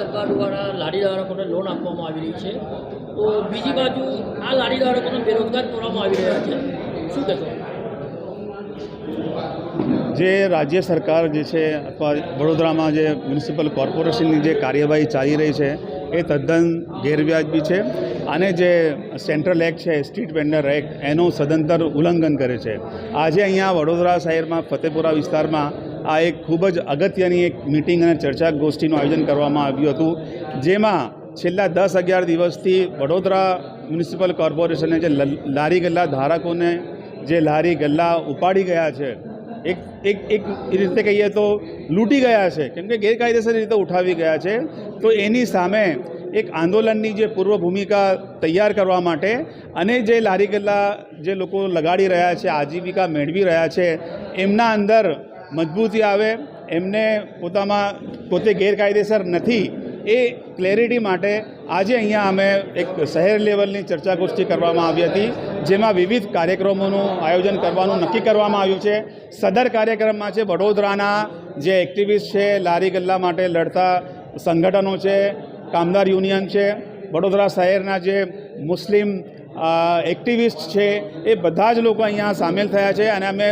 સરકાર દ્વારા લારી ધારકોને લોન આપવામાં આવી રહી છે. તો બીજી બાજુ આ લારી ધારકોને બેરોજગાર કરવામાં આવી રહ્યા છે. શું કહેશો? જે રાજ્ય સરકાર જે છે, અથવા વડોદરામાં જે મ્યુનિસિપલ કોર્પોરેશનની જે કાર્યવાહી ચાલી રહી છે, એ તદ્દન ગેરવ્યાજબી છે. અને જે સેન્ટ્રલ એક્ટ છે સ્ટ્રીટ વેન્ડર એક્ટ એનું સદંતર ઉલ્લંઘન કરે છે. આજે અહીંયા વડોદરા શહેરમાં, ફતેપુરા વિસ્તારમાં આ એક ખૂબ જ અગત્યની એક મિટિંગ અને ચર્ચા ગોષ્ઠીનું આયોજન કરવામાં આવ્યું હતું, જેમાં છેલ્લા દસ અગિયાર દિવસથી વડોદરા મ્યુનિસિપલ કોર્પોરેશને જે લારી ગલ્લા ધારકોને જે લારી ગલ્લા ઉપાડી ગયા છે, એક એક એક રીતે કહીએ તો લૂંટી ગયા છે, કેમ કે ગેરકાયદેસર રીતે ઉઠાવી ગયા છે, તો એની સામે એક આંદોલનની જે પૂર્વ ભૂમિકા તૈયાર કરવા માટે અને જે લારી ગલ્લા જે લોકો લગાડી રહ્યા છે, આજીવિકા મેળવી રહ્યા છે, એમના અંદર મજબૂતી આવે, એમને પોતામાં પોતે ગેરકાયદેસર નથી, એ ક્લેરિટી માટે આજે અહીંયા અમે એક શહેર લેવલની ચર્ચા ગોષ્ઠી કરવામાં આવી હતી, જેમાં વિવિધ કાર્યક્રમોનું આયોજન કરવાનું નક્કી કરવામાં આવ્યું છે. સદર કાર્યક્રમમાં છે, વડોદરાના જે એક્ટિવિસ્ટ છે, લારી ગલ્લા માટે લડતા સંગઠનો છે, કામદાર યુનિયન છે, વડોદરા શહેરના જે મુસ્લિમ એક્ટિવિસ્ટ છે, એ બધા જ લોકો અહીંયા સામેલ થયા છે અને અમે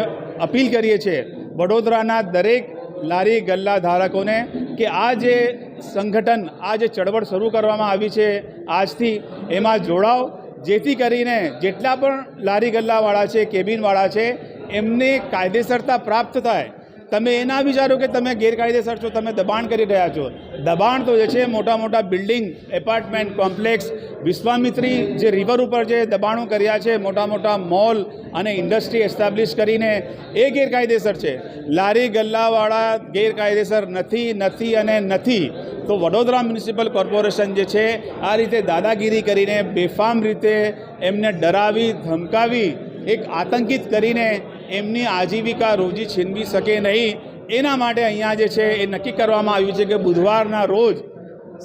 અપીલ કરીએ છીએ વડોદરાના દરેક લારી ગલ્લા ધારકોને કે આ જે સંગઠન, આ જે ચળવળ શરૂ કરવામાં આવી છે આજથી, એમાં જોડાઓ જેથી કરીને જેટલા પણ લારી ગલ્લાવાળા છે, કેબિનવાળા છે, એમને કાયદેસરતા પ્રાપ્ત થાય. તમે એ ના વિચારો કે તમે ગેરકાયદેસર છો, તમે દબાણ કરી રહ્યા છો. દબાણ તો જે છે, મોટા મોટા બિલ્ડિંગ, એપાર્ટમેન્ટ કોમ્પ્લેક્સ, વિશ્વામિત્રી જે રિવર ઉપર જે દબાણો કર્યા છે, મોટા મોટા મોલ અને ઇન્ડસ્ટ્રી એસ્ટાબ્લિશ કરીને એ ગેરકાયદેસર છે. લારી ગલ્લાવાળા ગેરકાયદેસર નથી નથી અને નથી. તો વડોદરા મ્યુનિસિપલ કોર્પોરેશન જે છે, આ રીતે દાદાગીરી કરીને બેફામ રીતે એમને ડરાવી, ધમકાવી, એક આતંકિત કરીને એમની આજીવિકા રોજી છીનવી શકે નહીં. એના માટે અહીંયા જે છે એ નક્કી કરવામાં આવ્યું છે કે બુધવારના રોજ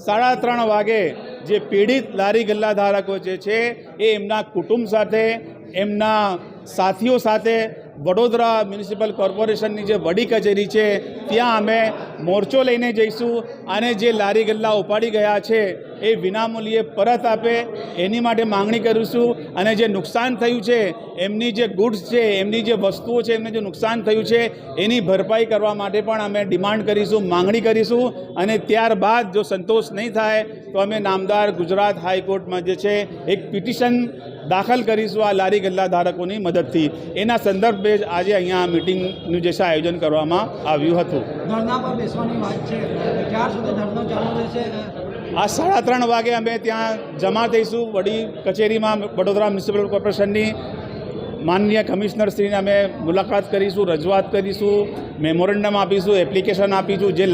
સાડા ત્રણ વાગે જે પીડિત લારી ગલ્લા ધારકો જે છે એ એમના કુટુંબ સાથે, એમના સાથીઓ સાથે વડોદરા મ્યુનિસિપલ કોર્પોરેશનની જે વડી કચેરી છે, ત્યાં અમે મોરચો લઈને જઈશું અને જે લારી ગલ્લા ઉપાડી ગયા છે એ વિનામૂલ્યે પરત આપે, એની માટે માંગણી કરીશું. અને જે નુકસાન થયું છે, એમની જે ગુડ્સ છે, એમની જે વસ્તુઓ છે, એમને જે નુકસાન થયું છે, એની ભરપાઈ કરવા માટે પણ અમે ડિમાન્ડ કરીશું, માંગણી કરીશું. અને ત્યારબાદ જો સંતોષ નહીં થાય, તો અમે નામદાર ગુજરાત હાઈકોર્ટમાં જે છે, એક પિટિશન દાખલ કરીશું આ લારી ગલ્લા ધારકોની મદદથી. એના સંદર્ભે જ આજે અહીંયા મિટિંગનું જે છે આયોજન કરવામાં આવ્યું હતું. ધરણા પર બેસવાની વાત છે. ક્યાર સુધી ધરણો ચાલુ રહેશે? આ સાડા ત્રણ વાગે અમે ત્યાં જમા થઈશું. વડી કચેરીમાં વડોદરા મ્યુનિસિપલ કોર્પોરેશનની માનનીય કમિશનરશ્રીને અમે મુલાકાત કરીશું રજૂઆત કરીશું મેમોરેન્ડમ આપીશું એપ્લિકેશન આપીશું જે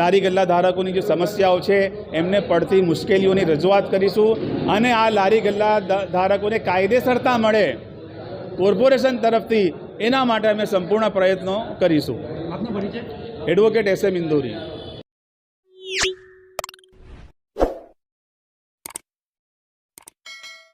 લારી ગલ્લા ધારકોની જે સમસ્યાઓ છે એમને પડતી મુશ્કેલીઓની રજૂઆત કરીશું. અને આ લારી ગલ્લા ધારકોને કાયદેસરતા મળે કોર્પોરેશન તરફથી એના માટે અમે સંપૂર્ણ પ્રયત્નો કરીશું. આપનો પરિચય? Advocate S M Indori